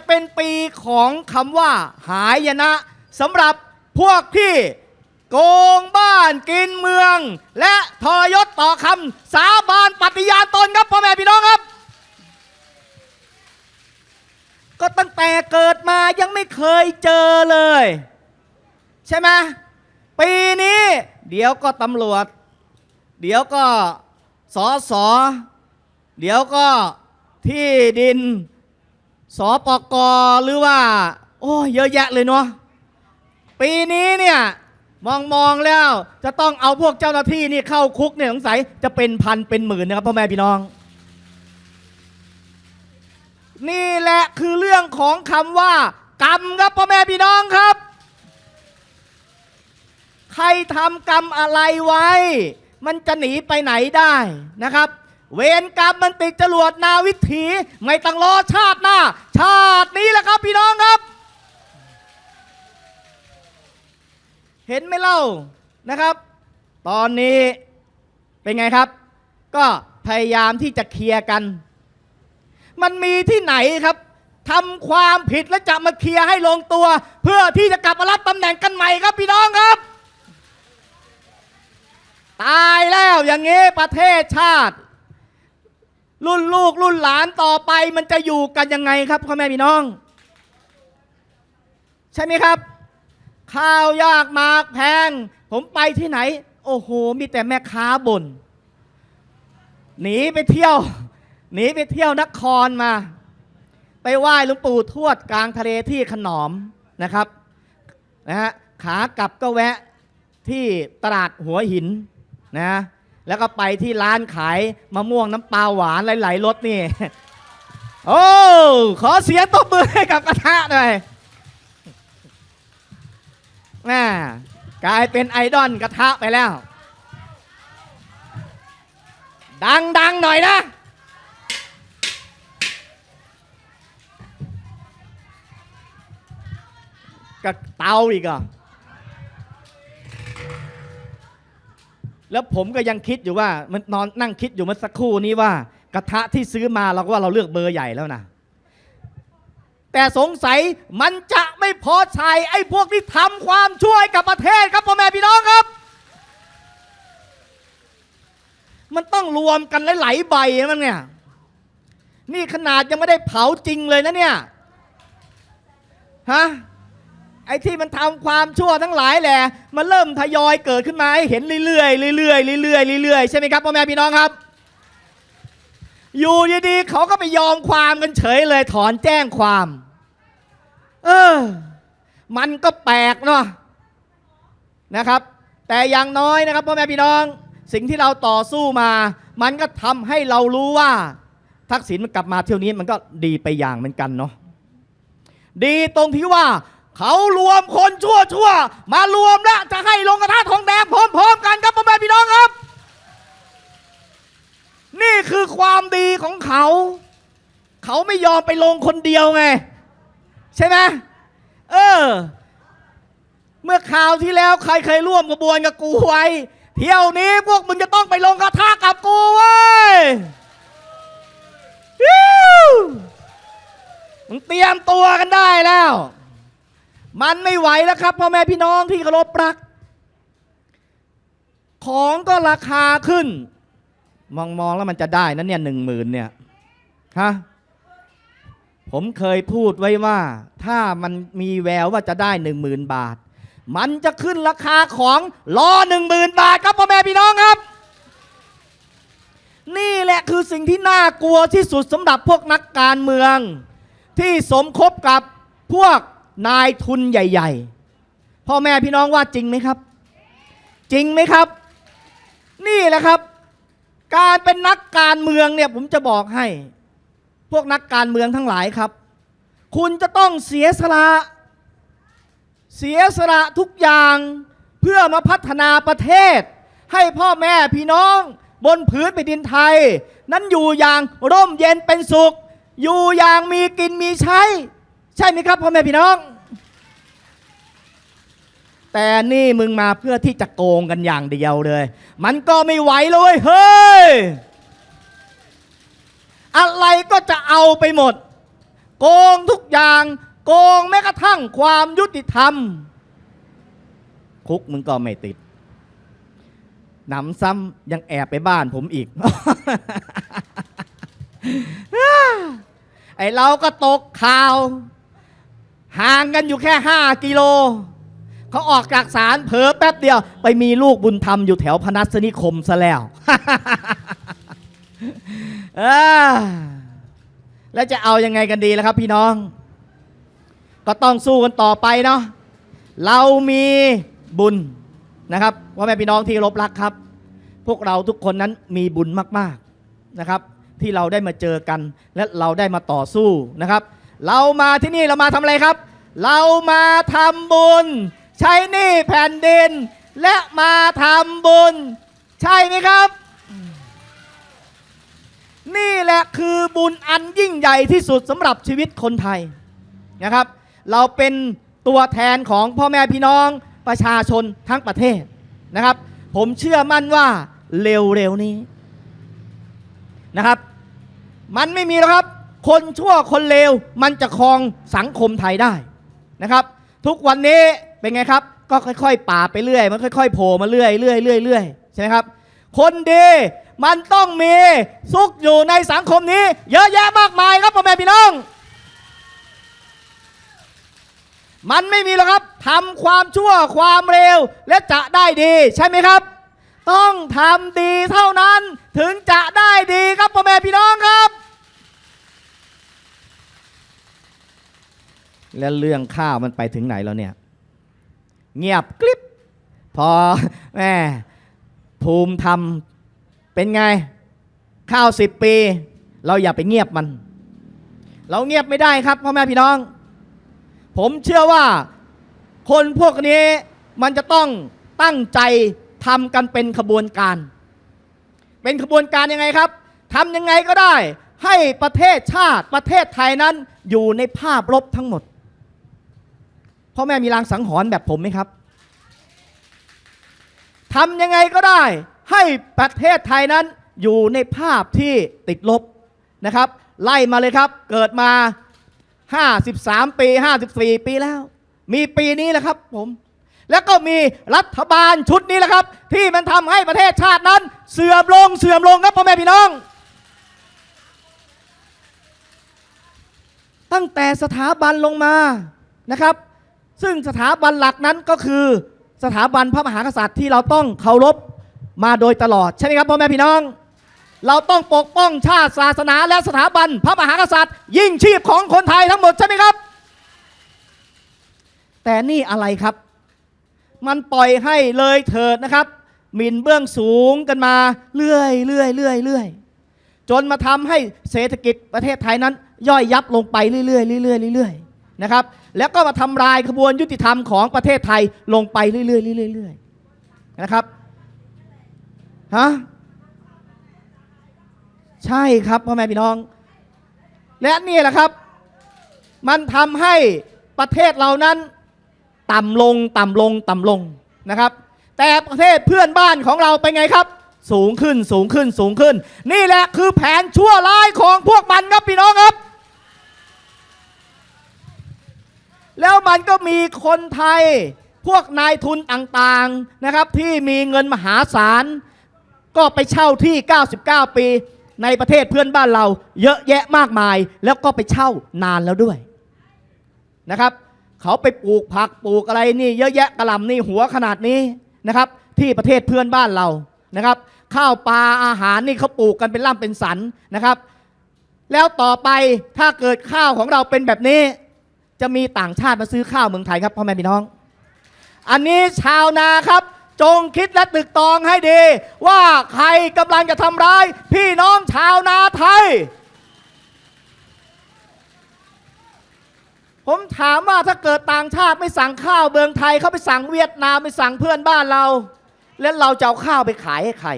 จะเป็นปีของคำว่าหายนะสำหรับพวกที่โกงบ้านกินเมือง และทรยศต่อคำสาบานปฏิญาณตนครับพ่อแม่พี่น้องครับ ก็ตั้งแต่เกิดมายังไม่เคยเจอเลย ใช่ไหมปีนี้ เดี๋ยวก็ตำรวจ เดี๋ยวก็สอสอเดี๋ยวก็ที่ดิน สอปกหรือว่า โอ้เยอะแยะเลยเนาะปีนี้เนี่ยมองมองแล้วจะต้องเอาพวกเจ้าหน้าที่นี่เข้าคุกเนี่ยสงสัยจะเป็นพันเป็นหมื่นนะครับพ่อแม่พี่น้อง นี่แหละคือเรื่องของคำว่า กรรมครับพ่อแม่พี่น้องครับ ใครทำกรรมอะไรไว้ มันจะหนีไปไหนได้นะครับ เวรกรรมมันติดจรวดนาวิถี ไม่ต้องรอชาติหน้า ชาตินี้แหละครับพี่น้องครับ เห็นไหมเล่านะครับ ตอนนี้เป็นไงครับ ก็พยายามที่จะเคลียร์กัน มันมีที่ไหนครับทำความผิดแล้วจะมาเคลียร์ให้ลงตัว เพื่อที่จะกลับมารับตำแหน่งกันใหม่ครับพี่น้องครับ ตายแล้วอย่างนี้ประเทศชาติ รุ่นลูกรุ่นหลานต่อไปมันจะอยู่กันยังไงครับพ่อแม่พี่น้อง ใช่ไหมครับ ข้าวยากหมากแพง ผมไปที่ไหน โอ้โห มีแต่แม่ค้าบน่นหนีไปเที่ยว หนีไปเที่ยวนครมา ไปไหว้หลวงปู่ทวดกลางทะเลที่ขนอมนะครับนะฮะขากลับก็แวะที่ตลาดหัวหินนะ แล้วก็ไปที่ร้านขายมะม่วงน้ำปลาหวานหลายๆรสนี่ โอ้ขอเสียงตบมือให้กับกระทะหน่อยแม่กลายเป็นไอดอลกระทะไปแล้ว ดัง ๆ หน่อยนะกับเตาอีกอะ แล้วผมก็ยังคิดอยู่ว่ามันนอนนั่งคิดอยู่เมื่อสักครู่นี้ว่ากระทะที่ซื้อมาเราก็ว่าเราเลือกเบอร์ใหญ่แล้วนะแต่สงสัยมันจะไม่พอใจไอ้พวกที่ทำความช่วยกับประเทศครับพ่อแม่พี่น้องครับ มันต้องรวมกันหลายๆใบมันเนี่ยนี่ขนาดยังไม่ได้เผาจริงเลยนะเนี่ยฮะ ไอ้ที่มันทำความชั่วทั้งหลายแหละมันเริ่มทยอยเกิดขึ้นมาให้เห็นเรื่อยๆเรื่อยๆเรื่อยๆเรื่อยๆใช่ไหมครับพ่อแม่พี่น้องครับ อยู่ดีๆเขาก็ไปยอมความกันเฉยเลยถอนแจ้งความ เออ มันก็แปลกเนาะนะครับ แต่อย่างน้อยนะครับพ่อแม่พี่น้อง สิ่งที่เราต่อสู้มา มันก็ทำให้เรารู้ว่า ทักษิณมันกลับมาเที่ยวนี้มันก็ดีไปอย่างเหมือนกันเนาะดีตรงที่ว่า เขารวมคนชั่วชั่วๆมารวมแล้วจะให้ลงกระทะทองแดงพร้อมๆกันครับพ่อแม่พี่น้องครับ นี่คือความดีของเขา เขาไม่ยอมไปลงคนเดียวไง ใช่ไหมเออ เมื่อข่าวที่แล้วใครเคยร่วมกระบวนกับกูไว้ เที่ยวนี้พวกมึงจะต้องไปลงกระทะกับกูเว้ยมึงเตรียมตัวกันได้แล้ว มันไม่ไหวแล้วครับพ่อแม่พี่น้องที่เคารพรัก ของก็ราคาขึ้น มองมองแล้วมันจะได้นะเนี่ยหนึ่งหมื่นเนี่ยฮะผมเคยพูดไว้ว่า ถ้ามันมีแววว่าจะได้หนึ่งหมื่นบาท มันจะขึ้นราคาของรอหนึ่งหมื่นบาทครับพ่อแม่พี่น้องครับ นี่แหละคือสิ่งที่น่ากลัวที่สุดสำหรับพวกนักการเมือง ที่สมคบกับพวก นายทุนใหญ่ ๆ พ่อแม่พี่น้องว่าจริงไหมครับ จริงไหมครับ นี่แหละครับ การเป็นนักการเมืองเนี่ยผมจะบอกให้ พวกนักการเมืองทั้งหลายครับ คุณจะต้องเสียสละเสียสละทุกอย่างเพื่อมาพัฒนาประเทศ ให้พ่อแม่พี่น้องบนผืนแผ่นดินไทย นั้นอยู่อย่างร่มเย็นเป็นสุข อยู่อย่างมีกินมีใช้ ใช่ไหมครับพ่อแม่พี่น้อง แต่นี่มึงมาเพื่อที่จะโกงกันอย่างเดียวเลย มันก็ไม่ไหวเลยเฮ้ย อะไรก็จะเอาไปหมด โกงทุกอย่าง โกงแม้กระทั่งความยุติธรรม คุกมึงก็ไม่ติดหนำซ้ำยังแอบไปบ้านผมอีก ไอเราก็ตกข่าว ห่างกันอยู่แค่ห้ากิโล เขาออกจากศาลเผลอแป๊บเดียว ไปมีลูกบุญธรรมอยู่แถวพนัสนิคมซะแล้วแล้วจะเอายังไงกันดีล่ะครับพี่น้อง ก็ต้องสู้กันต่อไปเนาะเรามีบุญนะครับว่าแม่พี่น้องที่รบรักครับ พวกเราทุกคนนั้นมีบุญมาก ๆนะครับ ที่เราได้มาเจอกันและเราได้มาต่อสู้นะครับ เรามาที่นี่เรามาทำอะไรครับ เรามาทำบุญ ใช้หนี้แผ่นดิน และมาทำบุญ ใช่ไหมครับ นี่แหละคือบุญอันยิ่งใหญ่ที่สุดสำหรับชีวิตคนไทยนะครับ เราเป็นตัวแทนของพ่อแม่พี่น้องประชาชนทั้งประเทศนะครับ ผมเชื่อมั่นว่าเร็วๆนี้นะครับ มันไม่มีแล้วครับ คนชั่วคนเลวมันจะครองสังคมไทยได้นะครับ ทุกวันนี้เป็นไงครับ ก็ค่อยๆป่าไปเรื่อย มันค่อยๆโผล่มาเรื่อยเรื่อยเรื่อยเรื่อยใช่ไหมครับ คนดีมันต้องมีซุกอยู่ในสังคมนี้ เยอะแยะมากมายครับพ่อแม่พี่น้อง มันไม่มีหรอกครับทำความชั่วความเร็วและจะได้ดีใช่ไหมครับ ต้องทำดีเท่านั้นถึงจะได้ดีครับพ่อแม่พี่น้องครับ แล้วเรื่องข้าวมันไปถึงไหนแล้วเนี่ย เงียบกริบพอแม่ภูมิทำเป็นไง ข้าวสิบปี เราอย่าไปเงียบมัน เราเงียบไม่ได้ครับพ่อแม่พี่น้อง ผมเชื่อว่าคนพวกนี้มันจะต้องตั้งใจทำกันเป็นขบวนการ เป็นขบวนการยังไงครับทำยังไงก็ได้ให้ประเทศชาติประเทศไทยนั้นอยู่ในภาพลบทั้งหมด พ่อแม่มีรางสังหรณ์แบบผมไหมครับทำยังไงก็ได้ ให้ประเทศไทยนั้นอยู่ในภาพที่ติดลบนะครับ ไล่มาเลยครับ เกิดมา 53 ปี 54 ปีแล้ว มีปีนี้แหละครับผม แล้วก็มีรัฐบาลชุดนี้แหละครับ ที่มันทำให้ประเทศชาตินั้น เสื่อมลงเสื่อมลงครับพ่อแม่พี่น้อง ตั้งแต่สถาบันลงมานะครับ ซึ่งสถาบันหลักนั้นก็คือสถาบันพระมหากษัตริย์ที่เราต้องเคารพมาโดยตลอด ใช่ไหมครับพ่อแม่พี่น้อง เราต้องปกป้องชาติศาสนาและสถาบันพระมหากษัตริย์ ยิ่งชีพของคนไทยทั้งหมดใช่ไหมครับ แต่นี่อะไรครับ มันปล่อยให้เลยเถิดนะครับหมิ่นเบื้องสูงกันมาเรื่อยเรื่อยเรื่อยเรื่อยจนมาทำให้เศรษฐกิจประเทศไทยนั้น ย่อยยับลงไปเรื่อยเรื่อยเรื่อยเรื่อยนะครับแล้วก็มาทำลายขบวนยุติธรรมของประเทศไทยลงไปเรื่อยเรื่อยเรื่อยเรื่อยนะครับฮะใช่ครับพ่อแม่พี่น้อง และนี่แหละครับ มันทำให้ประเทศเรานั้นต่ำลงต่ำลงต่ำลงนะครับ แต่ประเทศเพื่อนบ้านของเราไปไงครับ สูงขึ้นสูงขึ้นสูงขึ้น นี่แหละคือแผนชั่วร้ายของพวกมันครับพี่น้องครับ แล้วมันก็มีคนไทย พวกนายทุนต่างๆนะครับ ที่มีเงินมหาศาล ก็ไปเช่าที่ 99 ปี ในประเทศเพื่อนบ้านเรา เยอะแยะมากมาย แล้วก็ไปเช่านานแล้วด้วยนะครับ เขาไปปลูกผักปลูกอะไรนี่ เยอะแยะกระลำนี่หัวขนาดนี้นะครับ ที่ประเทศเพื่อนบ้านเรานะครับ ข้าวปลาอาหารนี่เขาปลูกกันเป็นล่ำเป็นสันนะครับ แล้วต่อไปถ้าเกิดข้าวของเราเป็นแบบนี้ จะมีต่างชาติมาซื้อข้าวเมืองไทยครับพ่อแม่พี่น้อง อันนี้ชาวนาครับ จงคิดและตึกตองให้ดี ว่าใครกำลังจะทำร้าย พี่น้องชาวนาไทย ผมถามว่าถ้าเกิดต่างชาติไม่สั่งข้าวเมืองไทยเขาไปสั่งเวียดนามไปสั่งเพื่อนบ้านเรา แล้วเราจะเอาข้าวไปขายให้ใคร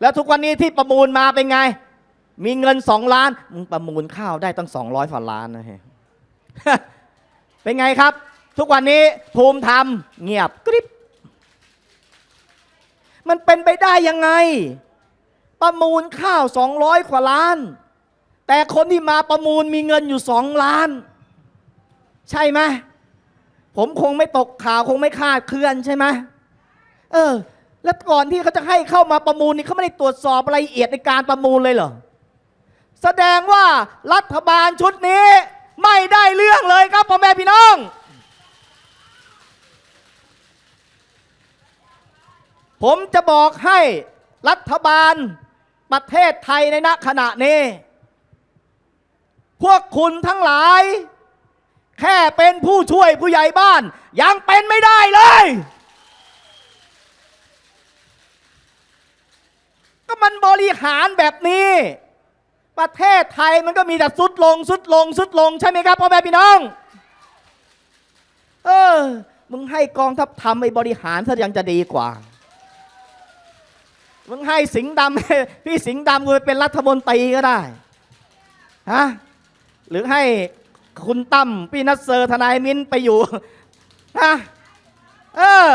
แล้วทุกวันนี้ที่ประมูลมาเป็นไง มีเงินสองล้านมึงประมูลข้าวได้ตั้งสองร้อยฝ่าล้านนะเฮ้ เป็นไงครับ ทุกวันนี้ภูมิธรรมเงียบกริบ มันเป็นไปได้ยังไง ประมูลข้าว200กว่าล้าน แต่คนที่มาประมูลมีเงินอยู่สองล้าน ใช่ไหมผมคงไม่ตกข่าวคงไม่คาดเคลื่อนใช่ไหมเออ แล้วก่อนที่เขาจะให้เข้ามาประมูลนี่เขาไม่ได้ตรวจสอบรายละเอียดในการประมูลเลยเหรอแสดงว่ารัฐบาลชุดนี้ ไม่ได้เรื่องเลยครับพ่อแม่พี่น้องผมจะบอกให้รัฐบาลประเทศไทยในณขณะนี้ พวกคุณทั้งหลาย แค่เป็นผู้ช่วยผู้ใหญ่บ้าน ยังเป็นไม่ได้เลย ก็มันบริหารแบบนี้ ประเทศไทยมันก็มีแต่สุดลงสุดลงสุดลงใช่ไหมครับพ่อแม่พี่น้อง เออ มึงให้กองทัพทำไปบริหารซะยังจะดีกว่า มึงให้สิงห์ดำพี่สิงห์ดำกูไปเป็นรัฐมนตรีก็ได้ฮะหรือให้คุณตั้มพี่นัสเซอร์ทนายมินไปอยู่ฮะเออ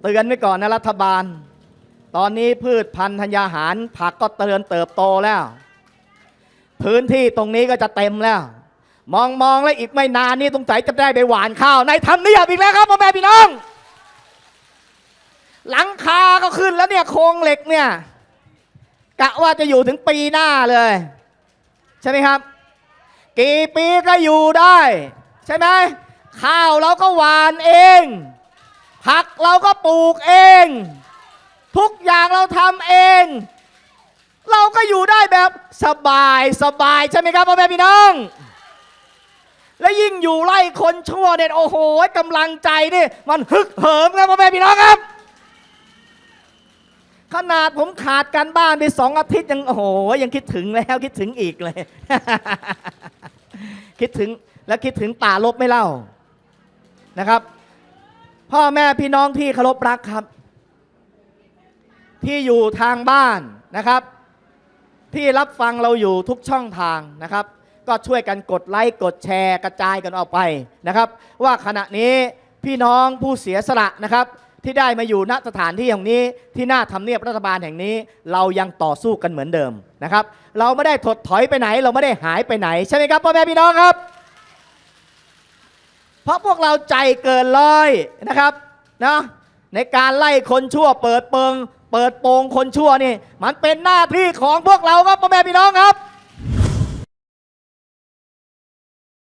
เตือนไว้ก่อนนะรัฐบาล ตอนนี้พืชพันธุ์ธัญญาหารผักก็เตือนเติบโตแล้ว พื้นที่ตรงนี้ก็จะเต็มแล้ว มองมองแล้วอีกไม่นานนี่ตรงใจจะได้ไปหวานข้าวในทำเนียบอีกแล้วครับพ่อแม่พี่น้อง หลังคาก็ขึ้นแล้วเนี่ยโครงเหล็กเนี่ยกะว่าจะอยู่ถึงปีหน้าเลย ใช่ไหมครับ กี่ปีก็อยู่ได้ ใช่ไหมข้าวเราก็หวานเอง ผักเราก็ปลูกเอง ทุกอย่างเราทำเอง เราก็อยู่ได้แบบสบายสบายใช่ไหมครับพ่อแม่พี่น้อง และยิ่งอยู่ไล่คนชั่วเนี่ยโอ้โหกำลังใจนี่มันฮึกเหิมครับพ่อแม่พี่น้องครับ ขนาดผมขาดการบ้านไปสองอาทิตย์ยังโอ้โหยังคิดถึงแล้วคิดถึงอีกเลย คิดถึงแล้วคิดถึงป่าลบไม่เล่านะครับ พ่อแม่พี่น้องที่เคารพรักครับ ที่อยู่ทางบ้านนะครับ ที่รับฟังเราอยู่ทุกช่องทางนะครับ ก็ช่วยกันกดไลค์กดแชร์กระจายกันออกไปนะครับ ว่าขณะนี้พี่น้องผู้เสียสละนะครับ ที่ได้มาอยู่ณสถานที่แห่งนี้ที่หน้าทำเนียบรัฐบาลแห่งนี้ เรายังต่อสู้กันเหมือนเดิมนะครับ เราไม่ได้ถดถอยไปไหน เราไม่ได้หายไปไหนใช่ไหมครับพ่อแม่พี่น้องครับ เพราะพวกเราใจเกินร้อยนะครับนะในการไล่คนชั่วเปิดเปิง เปิดโปงคนชั่วนี่ มันเป็นหน้าที่ของพวกเราครับพ่อแม่พี่น้องครับ